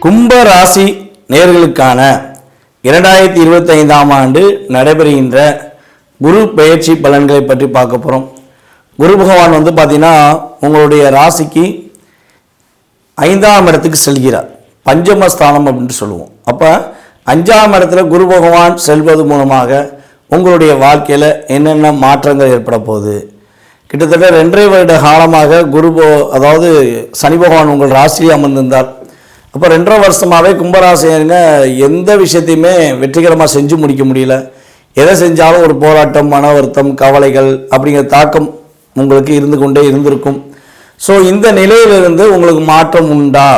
கும்ப ராசி நேர்களுக்கான இரண்டாயிரத்தி இருபத்தைந்தாம் ஆண்டு நடைபெறுகின்ற குரு பெயர்ச்சி பலன்களை பற்றி பார்க்க போகிறோம் குரு பகவான் வந்து பார்த்தீங்கன்னா உங்களுடைய ராசிக்கு ஐந்தாம் இடத்துக்கு செல்கிறார். பஞ்சமஸ்தானம் அப்படின்னு சொல்லுவோம். அப்போ அஞ்சாம் இடத்துல குரு பகவான் செல்வது மூலமாக உங்களுடைய வாழ்க்கையில் என்னென்ன மாற்றங்கள் ஏற்பட போகுது? கிட்டத்தட்ட ரெண்டரை வருட காலமாக குரு போ- அதாவது சனி பகவான் உங்கள் ராசியில் அமர்ந்திருந்தார். அப்போ ரெண்டரை வருஷமாகவே கும்பராசினருங்க எந்த விஷயத்தையுமே வெற்றிகரமாக செஞ்சு முடிக்க முடியல. எதை செஞ்சாலும் ஒரு போராட்டம் மன வருத்தம் கவலைகள் அப்படிங்கிற தாக்கம் உங்களுக்கு இருந்து கொண்டே இருந்திருக்கும். ஸோ இந்த நிலையிலிருந்து உங்களுக்கு மாற்றம் உண்டா?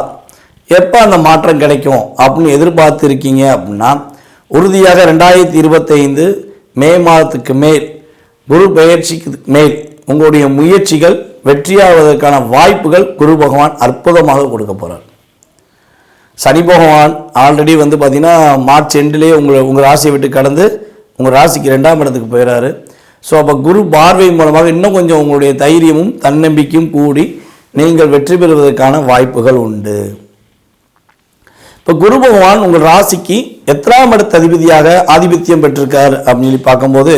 எப்போ அந்த மாற்றம் கிடைக்கும் அப்படின்னு எதிர்பார்த்து இருக்கீங்க அப்படின்னா உறுதியாக ரெண்டாயிரத்தி இருபத்தைந்து மே மாதத்துக்கு மேல் குரு பெயர்ச்சிக்கு மேல் உங்களுடைய முயற்சிகள் வெற்றியாவதற்கான வாய்ப்புகள் குரு பகவான் அற்புதமாக கொடுக்க போகிறார் சனி பகவான் ஆல்ரெடி வந்து பார்த்திங்கன்னா மார்ச் எண்டுலேயே உங்களை உங்கள் ராசியை விட்டு கடந்து உங்கள் ராசிக்கு ரெண்டாம் இடத்துக்கு போயிடுறாரு ஸோ அப்போ குரு பார்வை மூலமாக இன்னும் கொஞ்சம் உங்களுடைய தைரியமும் தன்னம்பிக்கையும் கூடி நீங்கள் வெற்றி பெறுவதற்கான வாய்ப்புகள் உண்டு. இப்போ குரு பகவான் உங்கள் ராசிக்கு எத்தனாம் இடத்து அதிபதியாக ஆதிபத்தியம் பெற்றிருக்கார் அப்படின்னு பார்க்கும்போது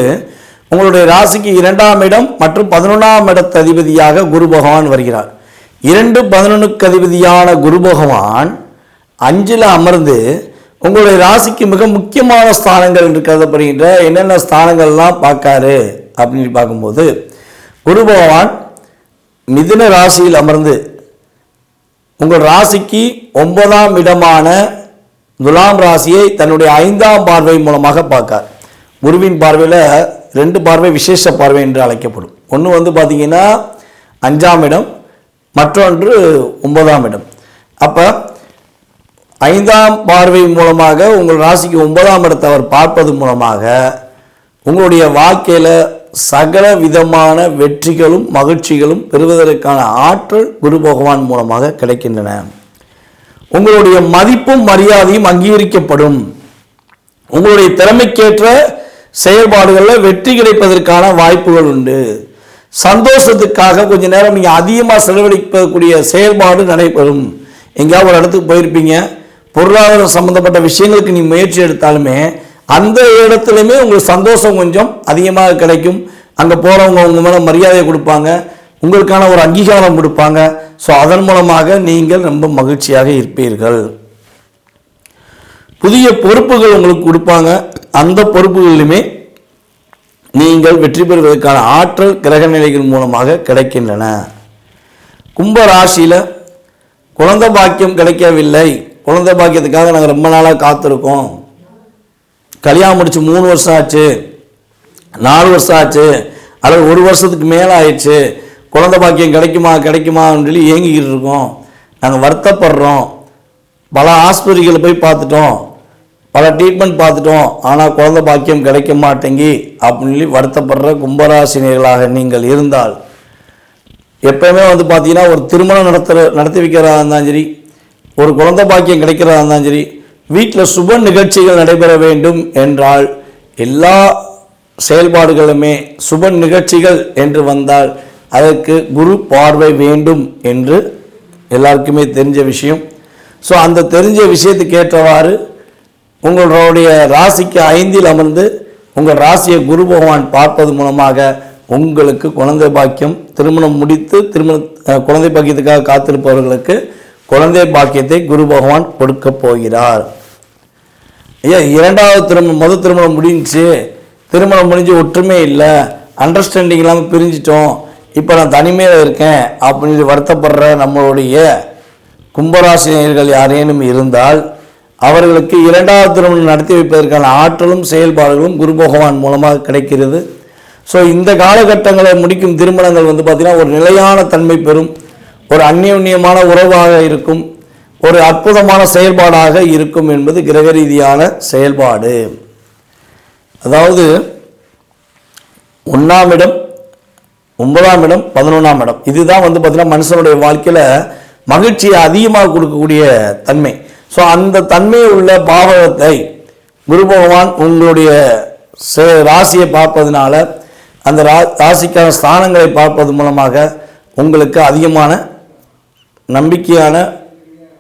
உங்களுடைய ராசிக்கு இரண்டாம் இடம் மற்றும் பதினொன்றாம் இடத்து அதிபதியாக குரு பகவான் வருகிறார். இரண்டு பதினொன்றுக்கு அதிபதியான குரு பகவான் அஞ்சில் அமர்ந்து உங்களுடைய ராசிக்கு மிக முக்கியமான ஸ்தானங்கள் என்று கருதப்படுகின்ற என்னென்ன ஸ்தானங்கள்லாம் பார்க்காரு அப்படின்னு பார்க்கும்போது குரு பகவான் மிதுன ராசியில் அமர்ந்து உங்கள் ராசிக்கு ஒன்பதாம் இடமான துலாம் ராசியை தன்னுடைய ஐந்தாம் பார்வை மூலமாக பார்க்கார். குருவின் பார்வையில் ரெண்டு பார்வை விசேஷ பார்வை என்று அழைக்கப்படும். ஒன்று வந்து பார்த்திங்கன்னா அஞ்சாம் இடம் மற்றொன்று ஒன்பதாம் இடம். அப்போ ஐந்தாம் பார்வை மூலமாக உங்கள் ராசிக்கு ஒன்பதாம் இடத்தை அவர் பார்ப்பது மூலமாக உங்களுடைய வாழ்க்கையில் சகல விதமான வெற்றிகளும் மகிழ்ச்சிகளும் பெறுவதற்கான ஆற்றல் குரு பகவான் மூலமாக கிடைக்கின்றன. உங்களுடைய மதிப்பும் மரியாதையும் அங்கீகரிக்கப்படும். உங்களுடைய திறமைக்கேற்ற செயல்பாடுகளில் வெற்றி கிடைப்பதற்கான வாய்ப்புகள் உண்டு. சந்தோஷத்துக்காக கொஞ்ச நேரம் நீங்கள் அதிகமாக செலவழிக்கக்கூடிய செயல்பாடு நடைபெறும். எங்கேயாவது ஒரு இடத்துக்கு போயிருப்பீங்க. பொருளாதாரம் சம்மந்தப்பட்ட விஷயங்களுக்கு நீ முயற்சி எடுத்தாலுமே அந்த இடத்துலையுமே உங்களுக்கு சந்தோஷம் கொஞ்சம் அதிகமாக கிடைக்கும். அங்கே போகிறவங்க உங்க மேலே மரியாதையை கொடுப்பாங்க. உங்களுக்கான ஒரு அங்கீகாரம் கொடுப்பாங்க. ஸோ அதன் மூலமாக நீங்கள் ரொம்ப மகிழ்ச்சியாக இருப்பீர்கள். புதிய பொறுப்புகள் உங்களுக்கு கொடுப்பாங்க. அந்த பொறுப்புகளிலுமே நீங்கள் வெற்றி பெறுவதற்கான ஆற்றல் கிரக நிலைகள் மூலமாக கிடைக்கின்றன. கும்ப ராசியில் குழந்தை பாக்கியம் கிடைக்கவில்லை. குழந்தை பாக்கியத்துக்காக நாங்கள் ரொம்ப நாளாக காத்திருக்கோம். கல்யாணம் முடிச்சு மூணு வருஷம் ஆச்சு. நாலு வருஷம் ஆச்சு. அல்லது ஒரு வருஷத்துக்கு மேலே ஆயிடுச்சு. குழந்தை பாக்கியம் கிடைக்குமா கிடைக்குமான்னு சொல்லி ஏங்கிக்கிட்டு இருக்கோம். நாங்கள் வருத்தப்படுறோம். பல ஆஸ்பத்திரிகளை போய் பார்த்துட்டோம். பல ட்ரீட்மெண்ட் பார்த்துட்டோம். ஆனால் குழந்த பாக்கியம் கிடைக்க மாட்டேங்கி அப்படின்னு சொல்லி வருத்தப்படுற கும்பராசினியர்களாக நீங்கள் இருந்தால் எப்பயுமே வந்து பார்த்தீங்கன்னா ஒரு திருமணம் நடத்துகிற நடத்தி வைக்கிறதா இருந்தாலும் சரி ஒரு குழந்தை பாக்கியம் கிடைக்கிறதா இருந்தாலும் சரி வீட்டில் சுப நிகழ்ச்சிகள் நடைபெற வேண்டும் என்றால் எல்லா செயல்பாடுகளுமே சுப நிகழ்ச்சிகள் என்று வந்தால் அதற்கு குரு பார்வை வேண்டும் என்று எல்லாருக்குமே தெரிஞ்ச விஷயம். ஸோ அந்த தெரிஞ்ச விஷயத்துக்கு ஏற்றவாறு உங்களுடைய ராசிக்கு ஐந்தில் அமர்ந்து உங்கள் ராசியை குரு பகவான் பார்ப்பது மூலமாக உங்களுக்கு குழந்தை பாக்கியம் திருமணம் முடித்து திருமண குழந்தை பாக்கியத்துக்காக காத்திருப்பவர்களுக்கு குழந்தை பாக்கியத்தை குரு பகவான் கொடுக்க போகிறார். ஐயா இரண்டாவது திருமணம் முதல் திருமணம் முடிஞ்சுச்சு. திருமணம் முடிஞ்சு ஒற்றுமை இல்லை. அண்டர்ஸ்டாண்டிங் இல்லாமல் பிரிஞ்சிட்டோம். இப்போ நான் தனிமையில் இருக்கேன் அப்படின்னு வருத்தப்படுற நம்மளுடைய கும்பராசினியர்கள் யாரேனும் இருந்தால் அவர்களுக்கு இரண்டாவது திருமணம் நடத்தி வைப்பதற்கான ஆற்றலும் செயல்பாடுகளும் குரு பகவான் மூலமாக கிடைக்கிறது. ஸோ இந்த காலகட்டங்களை முடிக்கும் திருமணங்கள் வந்து பார்த்திங்கன்னா ஒரு நிலையான தன்மை பெறும். ஒரு அந்யோன்யமான உறவாக இருக்கும் ஒரு அற்புதமான செயல்பாடாக இருக்கும் என்பது கிரக ரீதியான செயல்பாடு. அதாவது ஒன்றாம் இடம் ஒன்பதாம் இடம் பதினொன்றாம் இடம். இதுதான் வந்து பார்த்திங்கன்னா மனுஷனுடைய வாழ்க்கையில் மகிழ்ச்சியை அதிகமாக கொடுக்கக்கூடிய தன்மை. ஸோ அந்த தன்மை உள்ள பாவகத்தை குரு பகவான் உங்களுடைய ராசியை பார்ப்பதனால அந்த ரா ராசிக்கான ஸ்தானங்களை பார்ப்பது மூலமாக உங்களுக்கு அதிகமான நம்பிக்கையான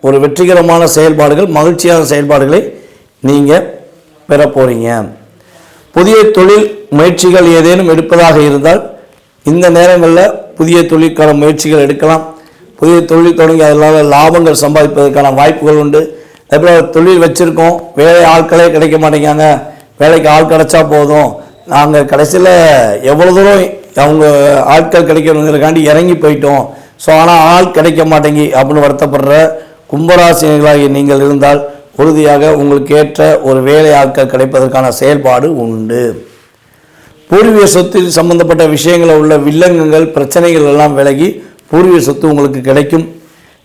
ஒரு வெற்றிகரமான செயல்பாடுகள் மகிழ்ச்சியான செயல்பாடுகளை நீங்கள் பெற போகிறீங்க புதிய தொழில் முயற்சிகள் ஏதேனும் எடுப்பதாக இருந்தால் இந்த நேரங்களில் புதிய தொழிற்கான முயற்சிகள் எடுக்கலாம். புதிய தொழில் தொடங்கி அதனால் லாபங்கள் சம்பாதிப்பதற்கான வாய்ப்புகள் உண்டு. அதேபோல் தொழில் வச்சுருக்கோம் வேலை ஆட்களே கிடைக்க மாட்டேங்காங்க வேலைக்கு ஆள் கிடைச்சா போதும். நாங்கள் கடைசியில் எவ்வளோ தூரம் அவங்க ஆட்கள் கிடைக்கணுங்கிறக்காண்டி இறங்கி போயிட்டோம். ஸோ ஆனால் ஆள் கிடைக்க மாட்டேங்கி அப்படின்னு வருத்தப்படுற கும்பராசினிகளாகி நீங்கள் இருந்தால் உறுதியாக உங்களுக்கு ஏற்ற ஒரு வேலையாட்கள் கிடைப்பதற்கான செயல்பாடு உண்டு. பூர்வீக சொத்தில் சம்பந்தப்பட்ட விஷயங்களில் உள்ள வில்லங்கங்கள் பிரச்சனைகள் எல்லாம் விலகி பூர்வீக சொத்து உங்களுக்கு கிடைக்கும்.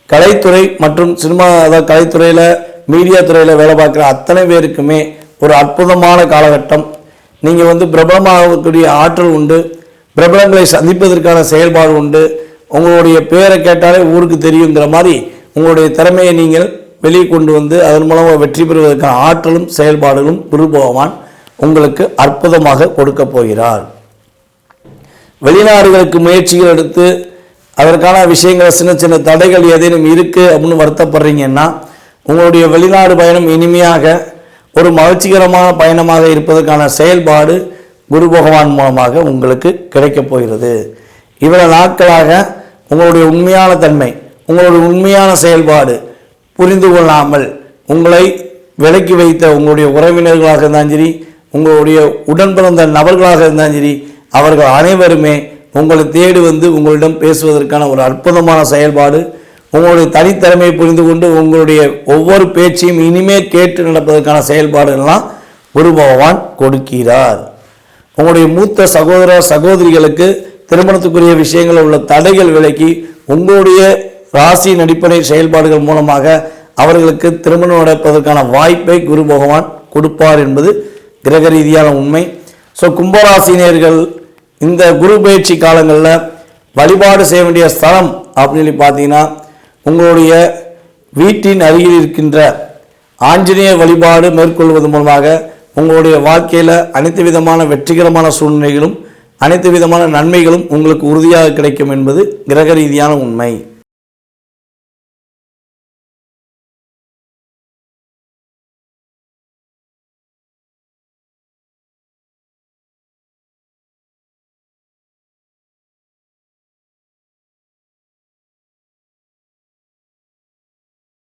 கலைத்துறை மற்றும் சினிமா அதாவது கலைத்துறையில் மீடியா துறையில் வேலை பார்க்குற அத்தனை பேருக்குமே ஒரு அற்புதமான காலகட்டம். நீங்கள் வந்து பிரபலமாகக்கூடிய ஆற்றல் உண்டு. பிரபலங்களை சந்திப்பதற்கான செயல்பாடு உண்டு. உங்களுடைய பேரை கேட்டாலே ஊருக்கு தெரியுங்கிற மாதிரி உங்களுடைய திறமையை நீங்கள் வெளியே கொண்டு வந்து அதன் மூலமாக வெற்றி பெறுவதற்கான ஆற்றலும் செயல்பாடுகளும் குரு பகவான் உங்களுக்கு அற்புதமாக கொடுக்க போகிறார். வெளிநாடுகளுக்கு முயற்சிகள் எடுத்து அதற்கான விஷயங்கள் சின்ன சின்ன தடைகள் ஏதேனும் இருக்குது அப்படின்னு வருத்தப்படுறீங்கன்னா உங்களுடைய வெளிநாடு பயணம் இனிமையாக ஒரு மகிழ்ச்சிகரமான பயணமாக இருப்பதற்கான செயல்பாடு குரு பகவான் மூலமாக உங்களுக்கு கிடைக்கப் போகிறது. இவ்வளவு நாட்களாக உங்களுடைய உண்மையான தன்மை உங்களுடைய உண்மையான செயல்பாடு புரிந்து கொள்ளாமல் உங்களை விலக்கி வைத்த உங்களுடைய உறவினர்களாக இருந்தாலும் சரி உங்களுடைய உடன் பிறந்த நபர்களாக இருந்தாலும் சரி அவர்கள் அனைவருமே உங்களை தேடி வந்து உங்களிடம் பேசுவதற்கான ஒரு அற்புதமான செயல்பாடு. உங்களுடைய தனித்திறமையை புரிந்து கொண்டு உங்களுடைய ஒவ்வொரு பேச்சையும் இனிமேல் கேட்டு நடப்பதற்கான செயல்பாடுகள்லாம் குரு பகவான் கொடுக்கிறார். உங்களுடைய மூத்த சகோதர சகோதரிகளுக்கு திருமணத்துக்குரிய விஷயங்களில் உள்ள தடைகள் விலக்கி உங்களுடைய ராசியின் அடிப்படை செயல்பாடுகள் மூலமாக அவர்களுக்கு திருமணம் நடப்பதற்கான வாய்ப்பை குரு பகவான் கொடுப்பார் என்பது கிரக ரீதியான உண்மை. ஸோ கும்பராசினியர்கள் இந்த குரு பயிற்சி காலங்களில் வழிபாடு செய்ய வேண்டிய ஸ்தலம் அப்படின்னு சொல்லி பார்த்தீங்கன்னா உங்களுடைய வீட்டின் அருகில் இருக்கின்ற ஆஞ்சநேய வழிபாடு மேற்கொள்வது மூலமாக உங்களுடைய வாழ்க்கையில் அனைத்து விதமான வெற்றிகரமான சூழ்நிலைகளும் அனைத்து விதமான நன்மைகளும் உங்களுக்கு உறுதியாக கிடைக்கும் என்பது கிரக ரீதியான உண்மை.